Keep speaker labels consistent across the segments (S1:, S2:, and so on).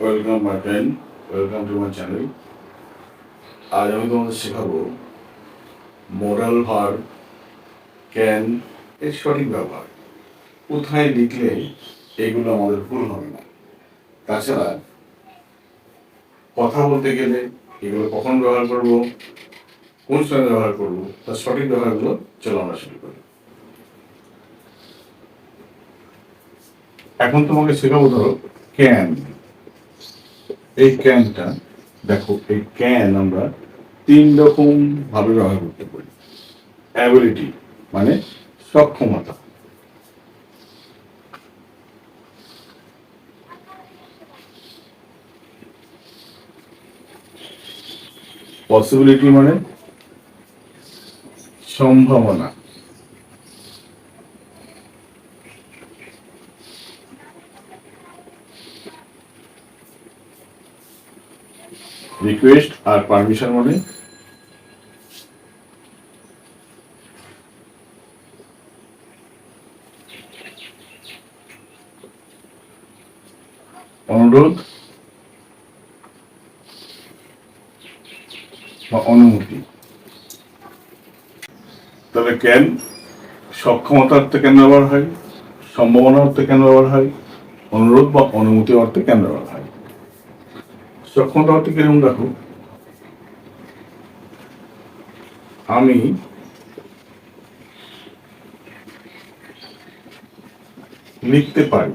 S1: Welcome my friend welcome to my channel আজ আমি তোমাদের শেখাবো মোরাল ভার ক্যান এর সঠিক ব্যবহার। কোথায় লিখলে এগুলো আমাদের ভুল হবে না? তাছাড়া কথা বলতে গেলে এগুলো কখন ব্যবহার করব? কোন সময় ব্যবহার করব তার সঠিক ব্যবহারগুলো চলো আমরা শুরু করি। এখন তোমাকে শেখাবো ধরো ক্যান এই ক্যানটা দেখো এই ক্যান আমরা তিন রকম ভাবে ব্যবহার করতে পারি। অ্যাবিলিটি মানে সক্ষমতা। পসিবিলিটি মানে সম্ভাবনা। রিকোয়েস্ট আর পারমিশন মানে? অনুরোধ বা অনুমতি তবে কেন? সক্ষমতা অর্থে কেন ব্যবহার হয়? সম্ভাবনা অর্থে কেন ব্যবহার হয়? অনুরোধ বা অনুমতি অর্থে কেন ব্যবহার হয়? সক্ষমতা অর্থে কীরকম দেখো? আমি লিখতে পারি।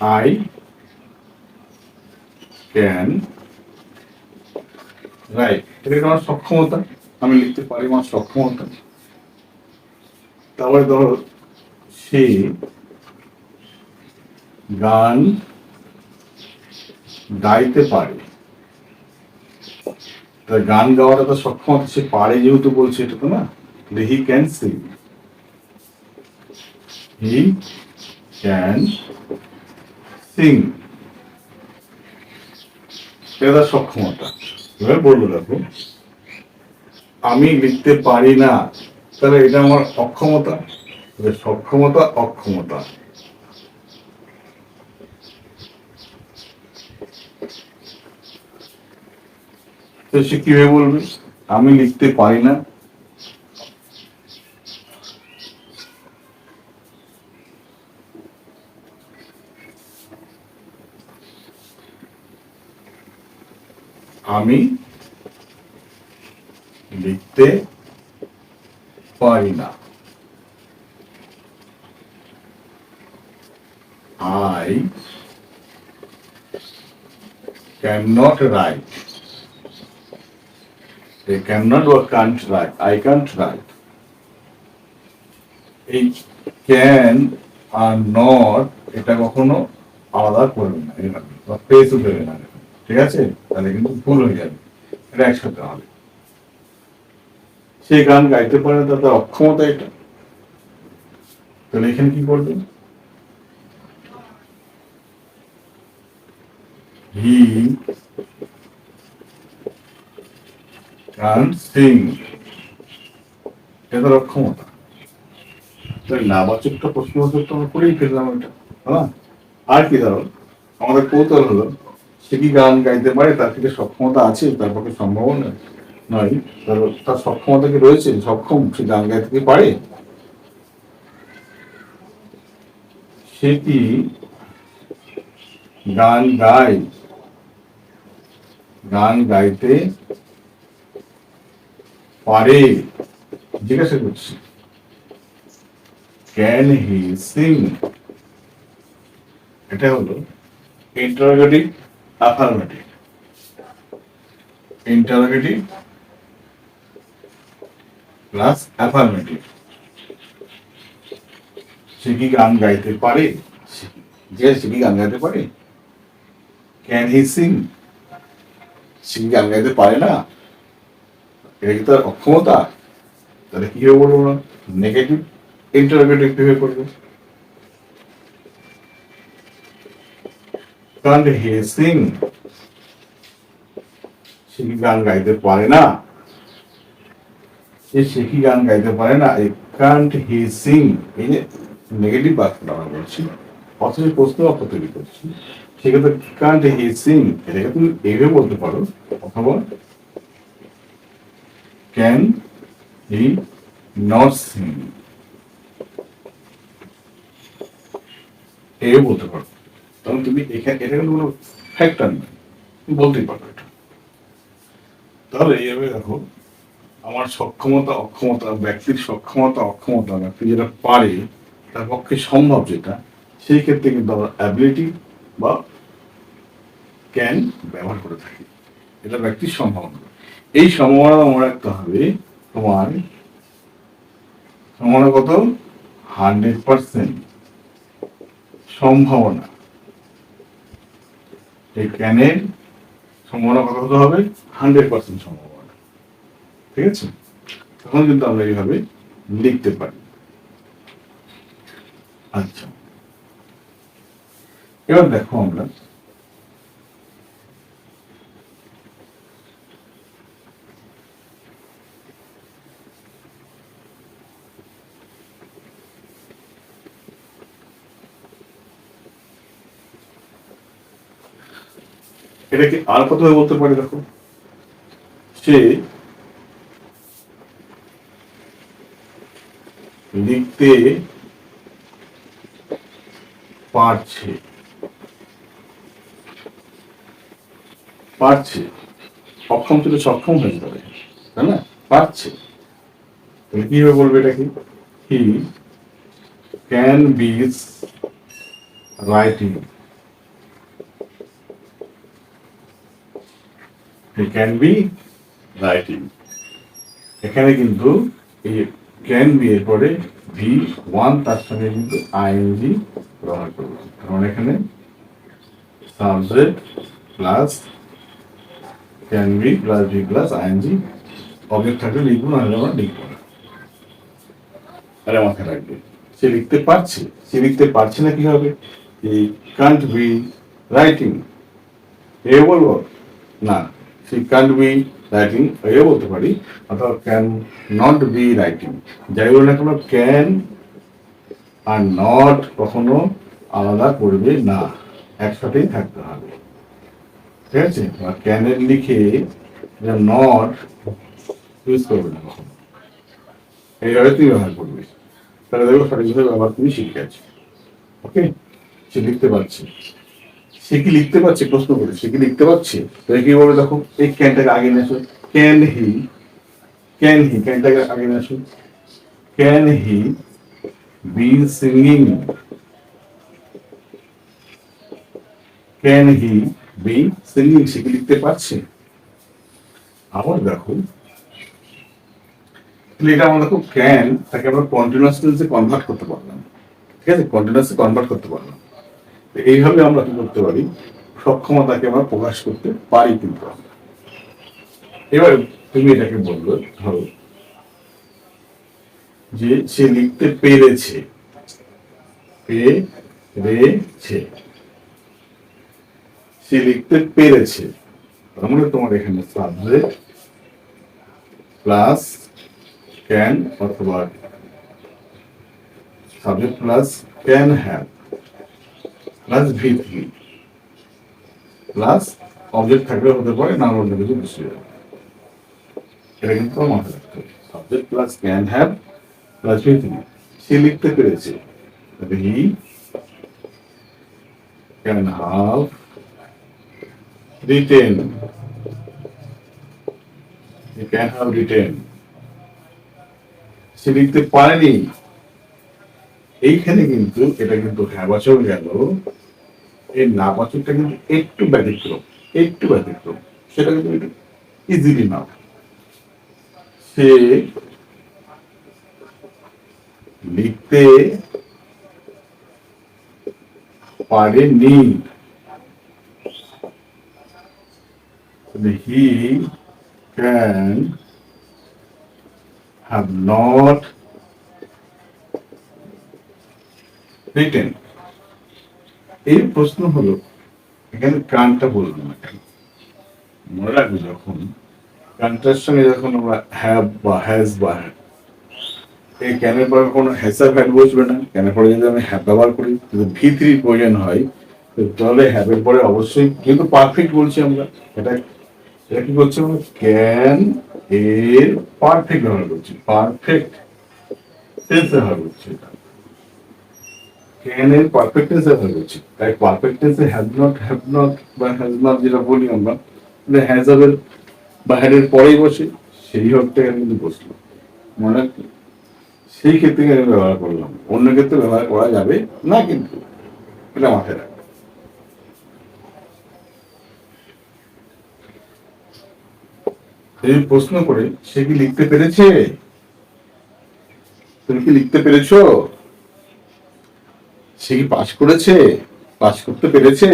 S1: আই ক্যান রাইট এটা আমার সক্ষমতা? আমি লিখতে পারি, আমার সক্ষমতা তারপরে ধরো সে গান গাইতে পারে। তা গান গাওয়াটা তো সক্ষমতা সে পারে যেহেতু বলছে এটা তো না। He can sing he can sing এটা তার সক্ষমতা এবার বলব দেখো। আমি লিখতে পারি না, তাহলে এটা আমার অক্ষমতা। সক্ষমতা, অক্ষমতা। সে কীভাবে বলবে? আমি লিখতে পারি না। আমি লিখতে পারি না। I can not write They cannot or can't write. I can't write. এই ক্যান আর নট এটা কখনো আলাদা করবে না। এভাবে বা পেস দেবে না ঠিক আছে? তাহলে কিন্তু ভুল হয়ে যাবে। এটা একসাথে হবে। সে গান গাইতে পারে না, তার অক্ষমতা এটা। তাহলে এখানে কি করবে? হি গান সিং এটা অক্ষমতা। নাবাচকটা প্রশ্নবোধক তো আমরা করেই ফেললাম এটা হ্যাঁ আর কি ধরো, আমাদের কৌতূহল হলো, সে কি গান গাইতে পারে, তার থেকে সক্ষমতা আছে, তার পক্ষে সম্ভাবনা নয়। তার সক্ষমতা কি রয়েছে সক্ষম সে গান গাইতে কি পারে। সে গান গায়। গান গাইতে পারে। জিজ্ঞাসা করছি। Can he sing. এটা হলো interrogative affirmative interrogative plus affirmative. সে কি গান গাইতে পারে? যে সে কি গান গাইতে পারে? ক্যান হি সিং সে কি গান গাইতে পারে না? এটা কি তার অক্ষমতা? তাহলে কি হবে বলব না নেগেটিভ ইন্টারোগেটিভ কীভাবে করব কান্ট হি সিং সে কি গান গাইতে পারে না? সে কি গান গাইতে পারে না? এই কান্ট হি সিং এই যে নেগেটিভ বাক্যটা আমরা বলছি, অথচ প্রশ্ন বাক্য তৈরি করছি। সেক্ষেত্রে কান্ট হি সিং এটাকে তুমি এভাবে বলতে পারো। অথবা ক্যান হি নট সিং এও বলতে পারো। তখন তুমি এখানে এটা কিন্তু কোনো ফ্যাক্টর নেই। বলতেই পারো এটা। তাহলে এইভাবে দেখো আমার সক্ষমতা, অক্ষমতা, ব্যক্তির সক্ষমতা, অক্ষমতা, ব্যক্তি যেটা পারে, তার পক্ষে সম্ভব যেটা, সেই ক্ষেত্রে কিন্তু আমরা অ্যাবিলিটি বা ক্যান ব্যবহার করে থাকি। এটা ব্যক্তির সম্ভাবনা। এই সম্ভাবনা মনে রাখতে হবে তোমার সম্ভাবনা কত? হান্ড্রেড পার্সেন্ট সম্ভাবনা। এই ক্যানের সম্ভাবনা কত হতে হবে? হান্ড্রেড পার্সেন্ট সম্ভাবনা। ঠিক আছে? তখন কিন্তু আমরা এইভাবে লিখতে পারি। আচ্ছা। এবার দেখো আমরা। এটাকে আর কত বলতে পারি দেখো? সে লিখতে পারছে। পারছে। অক্ষম ছিল, সক্ষম হয়ে যাবে, তাই না? পারছে। তাহলে কীভাবে বলবে এটা কি? He can be writing he can be writing এখানে কিন্তু এই ক্যান বি এর পরে ভি ওয়ান তার সঙ্গে কিন্তু আইএনজি ব্যবহার করব। কারণ এখানে subject plus can be plus V plus ING object থাকলে লিখব না হলে আমরা লিখব না। আরে, মাথায় রাখবে। সে লিখতে পারছে? সে লিখতে পারছে না কি হবে এই কান্ট বি রাইটিং এ বলব? না। সে কান্ট বি রাইটিং এও বলতে পারি অথবা ক্যান নট বি রাইটিং যাই বলে না কোনো ক্যান আর নট কখনো আলাদা করবে না, একসাথেই থাকতে হবে। ঠিক আছে? আর ক্যানের লিখে নট ইউজ করবে না কখনো। এইভাবে তুমি ব্যবহার করবে। তাহলে দেখো সঠিকভাবে ব্যবহার তুমি শিখে আছো ওকে সে লিখতে পারছে। সে কি লিখতে পারছে? প্রশ্ন করে। সে কি লিখতে পারছে? তাহলে কি দেখো এই ক্যানটাকে আগে নিয়ে আসো। ক্যান হি ক্যান হি ক্যানটাকে আগে নিয়ে আসো। Can he be singing can he be singing সে কি লিখতে পারছে? আবার দেখো এটা আমরা দেখো ক্যান তাকে আমরা কন্টিনিউয়াস টেন্সে কনভার্ট করতে পারলাম। ঠিক আছে? কন্টিনিউয়াসে কনভার্ট করতে পারলাম। এইভাবে আমরা কি করতে পারি? সক্ষমতাকে আমরা প্রকাশ করতে পারি কিন্তু এবার তুমি এটাকে বলল ধরো, যে সে লিখতে পেরেছে। পেরেছে। সে লিখতে পেরেছে। তার মানে তোমার এখানে সাবজেক্ট প্লাস ক্যান অথবা subject plus can have plus V three plus object হতে পারে এটা কিন্তু সে লিখতে পেরেছে। He can have written can have written সে লিখতে পারেনি। এইখানে কিন্তু এটা কিন্তু হ্যাবাচক গেল। এই না নাবাচকটা কিন্তু একটু ব্যতিক্রম একটু ব্যতিক্রম। সেটা কিন্তু একটু ইজিলি নাও সে লিখতে পারেনি। He can have not written এই প্রশ্ন হলো, এখানে কানটা বলব না কেন? মনে রাখব যখন কন্ট্রাকশনে যখন আমরা হ্যাভ বা হ্যাজ বা এই ক্যানের পরে কোনো হ্যাসার ফ্যাট বসবে না। ক্যানের পরে যদি আমি হ্যাভ ব্যবহার করি, যদি ভি থ্রি প্রয়োজন হয় তাহলে হ্যাপের পরে অবশ্যই কিন্তু পারফেক্ট বলছি আমরা। এটা এটা কি করছি আমরা? ক্যান এর পারফেক্ট ব্যবহার করছি। পারফেক্ট টেন্স ব্যবহার করছি এটা। ক্যান এর পারফেক্ট টেন্স ব্যবহার করছি তাই পারফেক্ট টেন্সে হ্যাভ নট হ্যাভ নট বা হ্যাজ নট যেটা বলি আমরা হ্যাজ হ্যাভের বা হ্যাডের পরেই বসে, সেই বসল মনে সেই ক্ষেত্রে আমি ব্যবহার করলাম। অন্য ক্ষেত্রে ব্যবহার করা যাবে না কিন্তু, এটা মাথায় এই প্রশ্ন করে সে কি লিখতে পেরেছে? তুমি কি লিখতে পেরেছ? সে কি পাশ করেছে? পাশ করতে পেরেছে?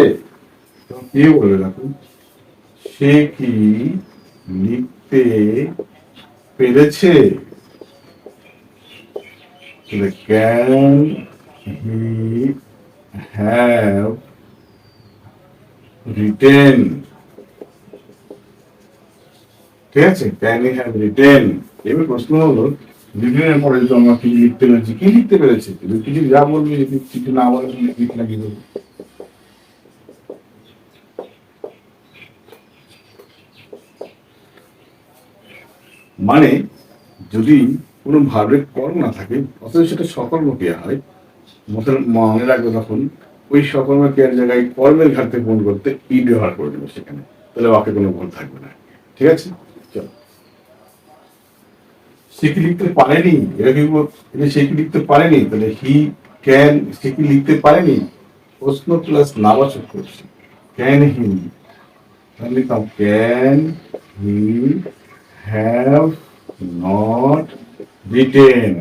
S1: কি বলে রাখুন সে কি লিখতে পেরেছে? ক্যান হি হ্যাভ রিটেন ঠিক আছে? ক্যান হি হ্যাভ রিটেন এবার প্রশ্ন হলো রিটেনের পরে তো আমরা কি লিখতে পেরেছি? কি লিখতে পেরেছে? কিছু যা বলবে কিছু না বলে লিখ না কি মানে যদি কোনো ভার্বের কর্ম না থাকে, অথচ সেটা সকর্ম ক্রিয়া হয়, মনে রাখবে তখন, ওই সকর্ম ক্রিয়ার জায়গায় কর্মের ঘাটতে পূরণ করতে ই ব্যবহার করে দেবে সেখানে। তাহলে বাকি কোনো ভুল থাকবে না। ঠিক আছে? সে কি লিখতে পারেনি? এটা কি সে কি লিখতে পারেনি? তাহলে হি ক্যান সে কি লিখতে পারেনি? প্রশ্ন প্লাস নাবাচক করছে। ক্যান হি লিখতাম can he have not written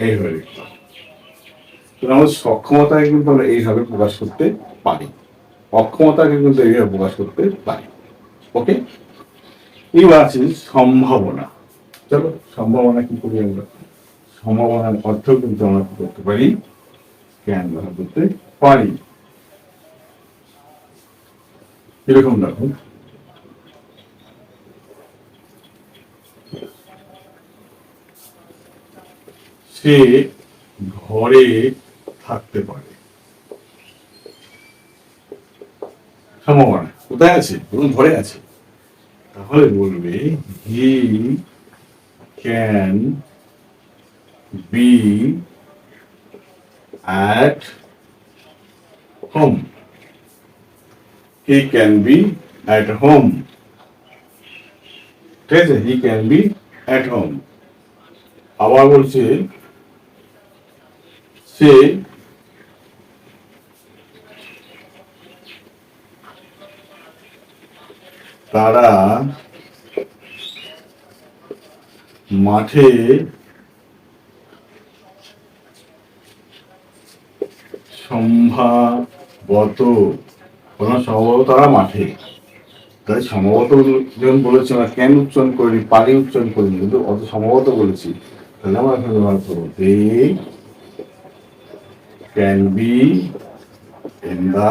S1: এইভাবে লিখতাম আমাদের সক্ষমতাকে কিন্তু আমরা এইভাবে প্রকাশ করতে পারি। অক্ষমতাকে কিন্তু এইভাবে প্রকাশ করতে পারি। ওকে এবার আছে সম্ভাবনা চলো সম্ভাবনা কি করি আমরা? সম্ভাবনার অর্থ কিন্তু আমরা করতে পারি? জ্ঞান ব্যবহার করতে পারি। এরকম দেখো। সে ঘরে থাকতে পারে। সম্ভাবনা কোথায় আছে? ঘরে আছে। তাহলে বলবে he can be at home he can be at home ঠিক আছে? He can be at home আবার বলছে, সে তারা মাঠে সম্ভবত সম্ভবত তারা মাঠে। তাই সম্ভবত যখন বলেছি আমরা কেন উচ্চারণ করিনি পারি উচ্চারণ করিনি, কিন্তু অত সম্ভবত বলেছি। তাহলে আমরা এখানে ব্যবহার করব they can be in the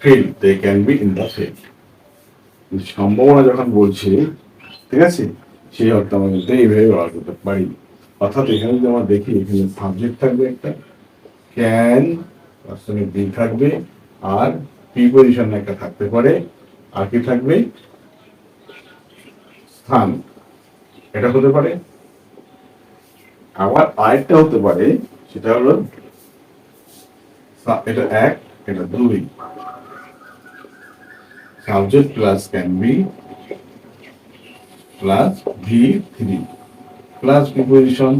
S1: field they can be in the field সম্ভাবনা যখন বলছি, ঠিক আছে? সেই অর্থ আমরা কিন্তু এইভাবে ব্যবহার করতে পারি, অর্থাৎ এখানে যদি আমরা দেখি, এখানে সাবজেক্ট থাকবে একটা ক্যান তার সঙ্গে বি থাকবে, আর প্রিপোজিশন একটা থাকতে পারে, আর কি থাকবে? স্থান। এটা হতে পারে। আবার আরেকটা হতে পারে, সেটা হলো, এটা এক, এটা দুই। Subject plus can be plus V3 plus preposition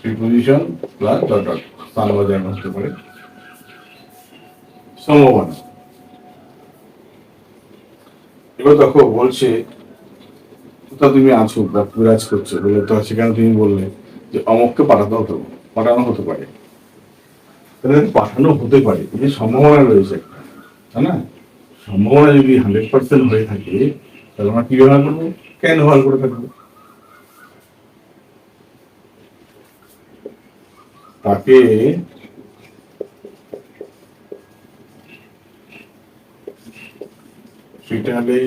S1: preposition plus dot dot স্থান বাজার হতে পারে। সম্ভাবনা এবার দেখো বলছে কোথাও তুমি আছো বা বিরাজ করছ? বলে তো সেখানে তুমি বললে যে অমককে পাঠাতে হতো পাঠানো হতে পারে। তাহলে পাঠানো হতে পারে, এই সম্ভাবনা রয়েছে। একটা তাই না? সম্ভাবনা যদি হান্ড্রেড পার্সেন্ট হয়ে থাকে, তাহলে আমরা কি ব্যবহার করব? ব্যবহার করে থাকব? তাকে পিটালে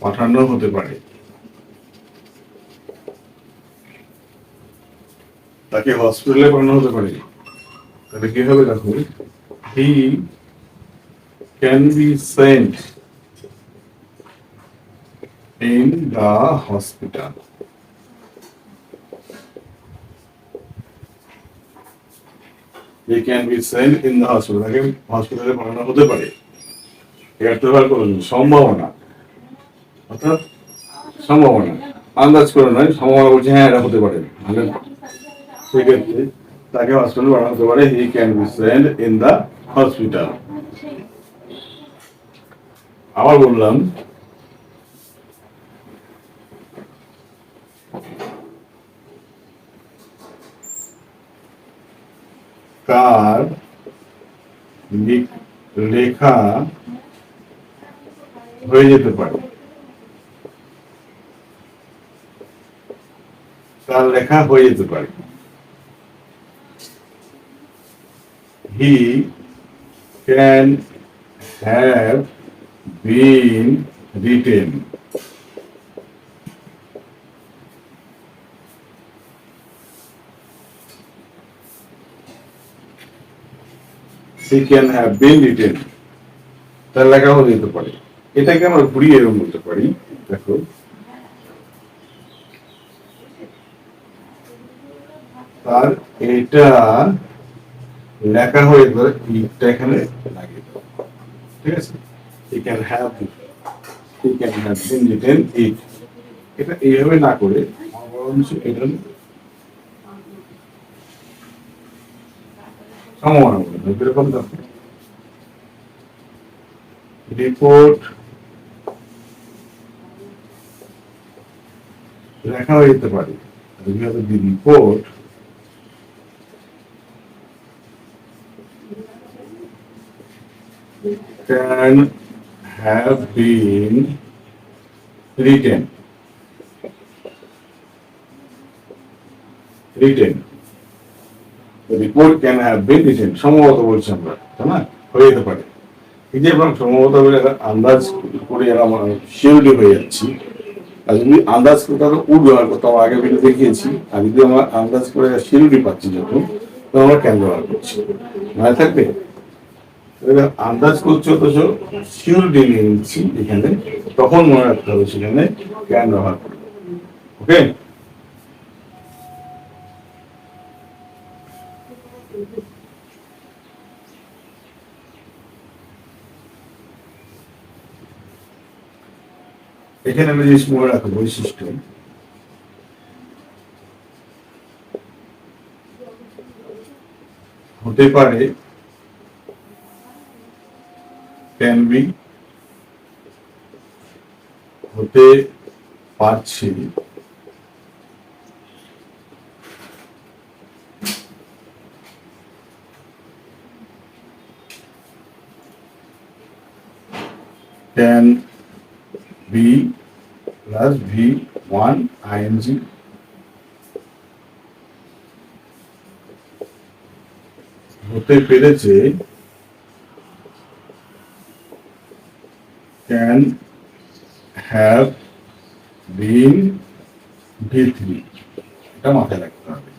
S1: পাঠানো হতে পারে। তাকে হসপিটালে পাঠানো হতে পারে। তাহলে কি হবে দেখো he can be sent in the hospital হতে পারে। সম্ভাবনা। অর্থাৎ সম্ভাবনা। আন্দাজ করে নয় সম্ভাবনা বলছে হ্যাঁ এটা হতে পারে। সেক্ষেত্রে তাকে হসপিটালে পাঠানো হতে পারে he can be send in the hospital আবার বললাম কার লেখা হয়ে যেতে পারে। তার লেখা হয়ে যেতে পারে। He can have been written he can have been written তার লেখা হয়ে যেতে পারে। এটাকে আমরা ঘুরিয়ে এরকম বলতে পারি। দেখো। তার এটা লেখা হয়ে ধরে ইটটা এখানে লাগিয়ে দাও ঠিক আছে? He can have he can have been written it এটা এইভাবে না করে বরঞ্চ এটা রিপোর্ট লেখা হয়ে যেতে পারে। we have the report can have been written. Written. The report can have been written. সম্ভবত বলছি আমরা, তাই না? হয়ে যেতে পারে। এই যে আমরা সম্ভবত বলে আন্দাজ করে আমরা শিওরলি হয়ে যাচ্ছি। আর যদি আন্দাজ করে তাহলে উড ব্যবহার করতাম আগে ভিডিও দেখিয়েছি। আর যদি আমরা আন্দাজ করে শিওরিটি পাচ্ছি যখন, তখন আমরা ক্যান ব্যবহার করছি? মনে থাকবে? আন্দাজ করছ অথচ শিওরিটি নিয়ে নিচ্ছি এখানে, তখন মনে রাখতে হবে সেখানে ক্যান ব্যবহার করব ওকে? এখানে আমরা জিনিস মনে রাখব বৈশিষ্ট্য। হতে পারে ক্যান বি হতে পারছে। Can be plus V one ING হতে পেরেছে can have been V three এটা মাথায় রাখতে হবে।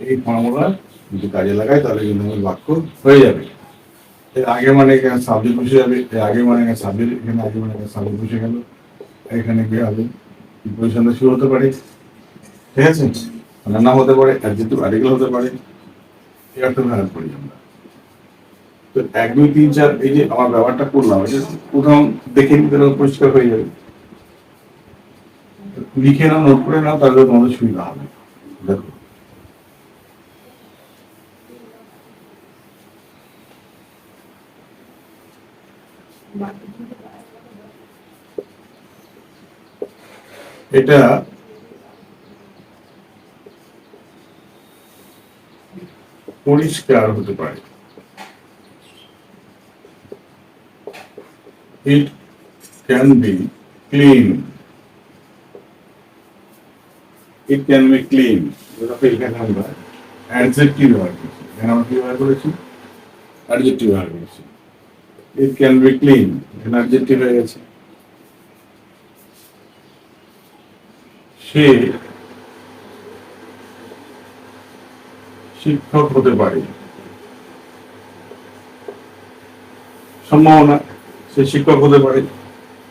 S1: এই ফর্মুলা যদি কাজে লাগাই তাহলে কিন্তু আমার বাক্য হয়ে যাবে। এর আগে মানে এখানে সাবজেক্ট বসে যাবে, এর আগে মানে এখানে সাবজেক্ট, এখানে আগে মানে এখানে সাবজেক্ট বসে গেল। এখানে কি হবে? পজিশনটা শুরু হতে পারে। ঠিক আছে? মানে না হতে পারে অ্যাডজেক্টিভ আর্টিকেল হতে পারে। এই অর্থ ব্যবহার করি আমরা। তো এক, দুই, তিন, চার, এই যে আমার ব্যবহারটা করলাম এটা উদাহরণ দেখে নিতে পরিষ্কার হয়ে যাবে। লিখে নাও নোট করে নাও, তাহলে তোমাদের সুবিধা হবে। দেখো। এটা পরিষ্কার হতে পারে। It can be clean it can be clean এখানে আমরা অ্যাডজেক্টিভ ব্যবহার করেছি এখানে আমরা কি ব্যবহার করেছি অ্যাডজেক্টিভ ব্যবহার করেছি ইট ক্যান বি ক্লিন এখানে অ্যাডজেক্টিভ হয়ে গেছে সে শিক্ষক হতে পারে। সম্ভাবনা সে শিক্ষক হতে পারে।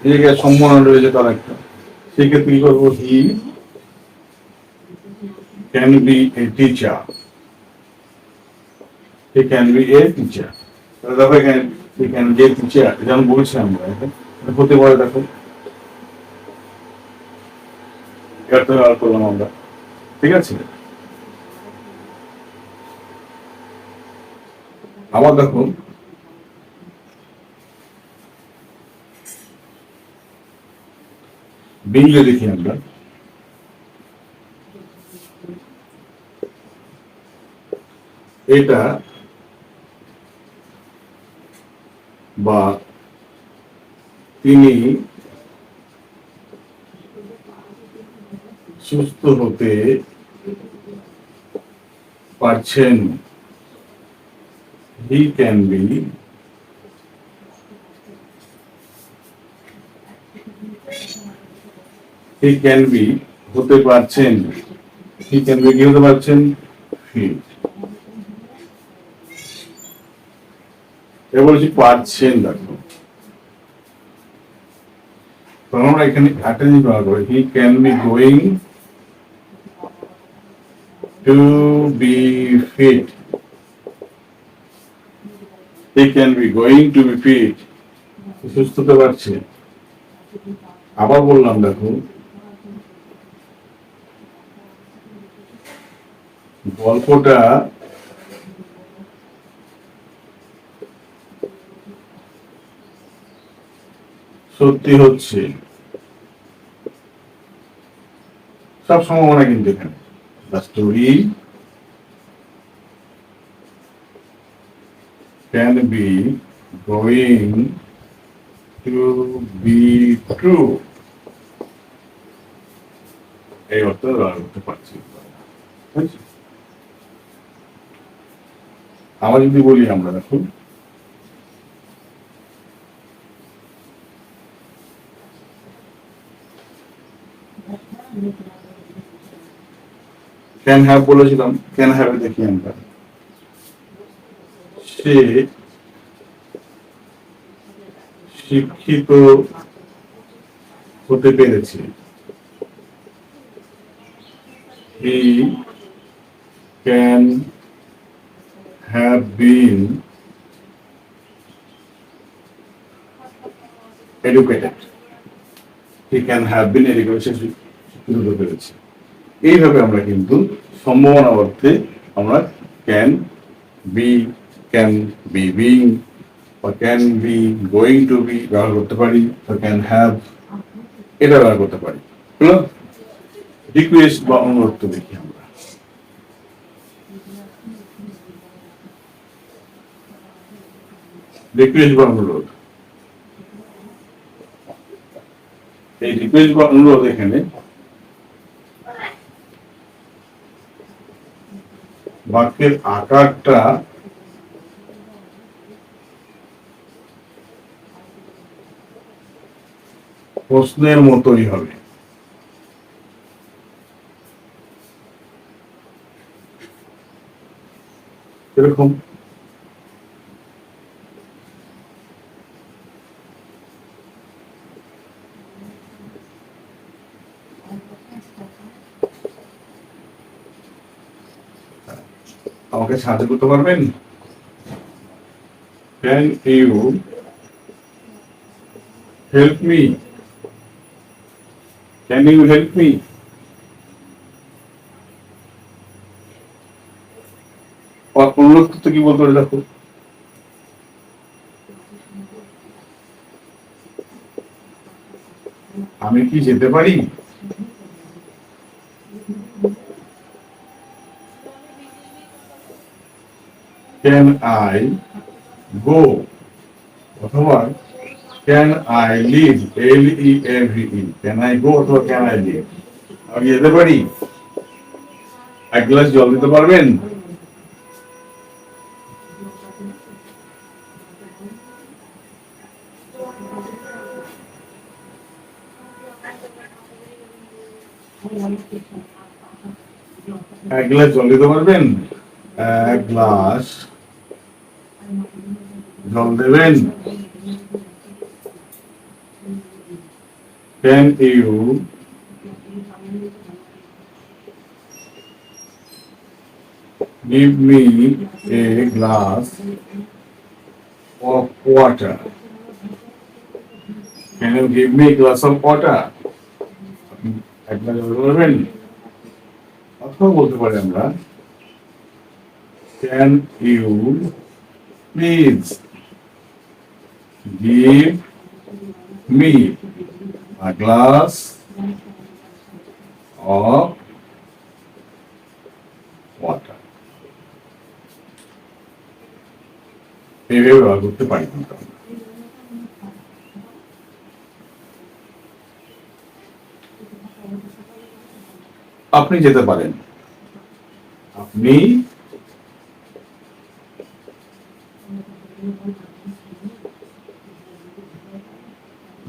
S1: জায়গায় সম্ভাবনা রয়েছে তার একটা। সেক্ষেত্রে কি করব? He be a teacher he can be a teacher তাহলে দেখো এখানে he can be a teacher যেমন বলছি আমরা হতে পারে দেখো। এটা আর করলাম আমরা। ঠিক আছে? আবার দেখো। বিংলে দেখি আমরা। এটা বা তিনি সুস্থ হতে পারছেন। He can be he can be হতে পারছেন। হি ক্যান বি কি হতে পারছেন? ফিট এবার বলছি পারছেন দেখো আমরা এখানে জিনিস ব্যবহার করি। He can be going to be fit he can be going to be fit পারছে। আবার বললাম, দেখো, গল্পটা সত্যি হচ্ছে। সব সম্ভাবনা কিন্তু এখানে। Story can be going to be true এই অর্থ করতে পারছি আমরা যদি বলি আমরা দেখুন ক্যান হ্যাভ বলেছিলাম ক্যান হ্যাভ দেখি আমরা। সে শিক্ষিত হতে পেরেছে। He can have been educated He can have been educated শিক্ষিত হতে পেরেছে। এইভাবে আমরা কিন্তু সম্ভাবনা অর্থে আমরা can be can be being বা can be going to be ব্যবহার করতে পারি বা ক্যান হ্যাভ এটা ব্যবহার করতে পারি। রিকোয়েস্ট বা অনুরোধ দেখি আমরা। রিকোয়েস্ট বা অনুরোধ। এই রিকোয়েস্ট বা অনুরোধ এখানে বাক্যের আকারটা প্রশ্নের মতোই হবে। এরকম আমাকে সাহায্য করতে পারবেন? Can you help me can you help me অনুরোধ কি বলতে পারে দেখো? আমি কি যেতে পারি? ক্যান আই গো অথবা can I leave L E L V E can I go অথবা ক্যান আই লিভ আমি যেতে পারি? এক গ্লাস জল দিতে পারবেন? এক গ্লাস জল দিতে পারবেন? এক গ্লাস জল দেবেন can you give me a glass of water. Can you give me a glass of water? অথবা বলতে পারি আমরা can you please give me a glass of water এইভাবে ব্যবহার করতে পারি কিন্তু আপনি যেতে পারেন। আপনি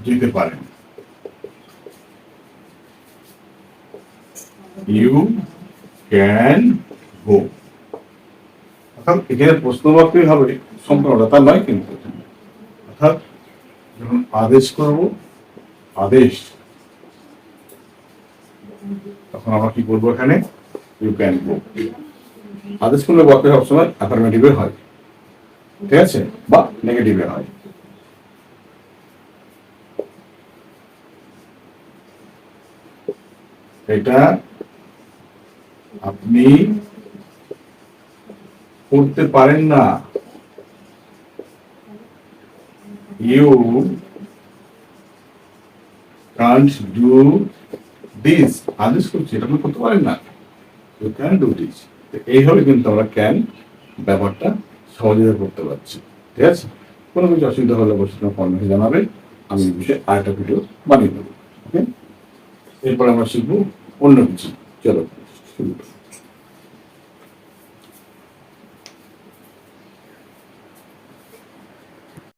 S1: যেতে পারেন। ইউ ক্যান গো অর্থাৎ এখানে প্রশ্নবাক্যই হবে, সম্পূর্ণটা তা নয় কিন্তু। অর্থাৎ যখন আদেশ করব, আদেশ, তখন আমরা কি করব এখানে? ইউ ক্যান গো আদেশ করলে বাক্য সবসময় অ্যাফার্মেটিভে হয়। ঠিক আছে? বা নেগেটিভে হয়। এটা আপনি করতে পারেন না। ইউ কান্ট ডু দিস আদেশ করছি, এটা আপনি করতে পারেন না। ইউ ক্যান ডু দিস এইভাবে কিন্তু আমরা ক্যান ব্যাপারটা সহজে করতে পারছি। ঠিক আছে? কোনো কিছু অসুবিধা হলে অবশ্যই তোমার কর্মে জানাবে আমি এই বিষয়ে আরেকটা ভিডিও বানিয়ে দেবো। ওকে এরপর আমরা শিখব অন্য কিছু চলো শুরু।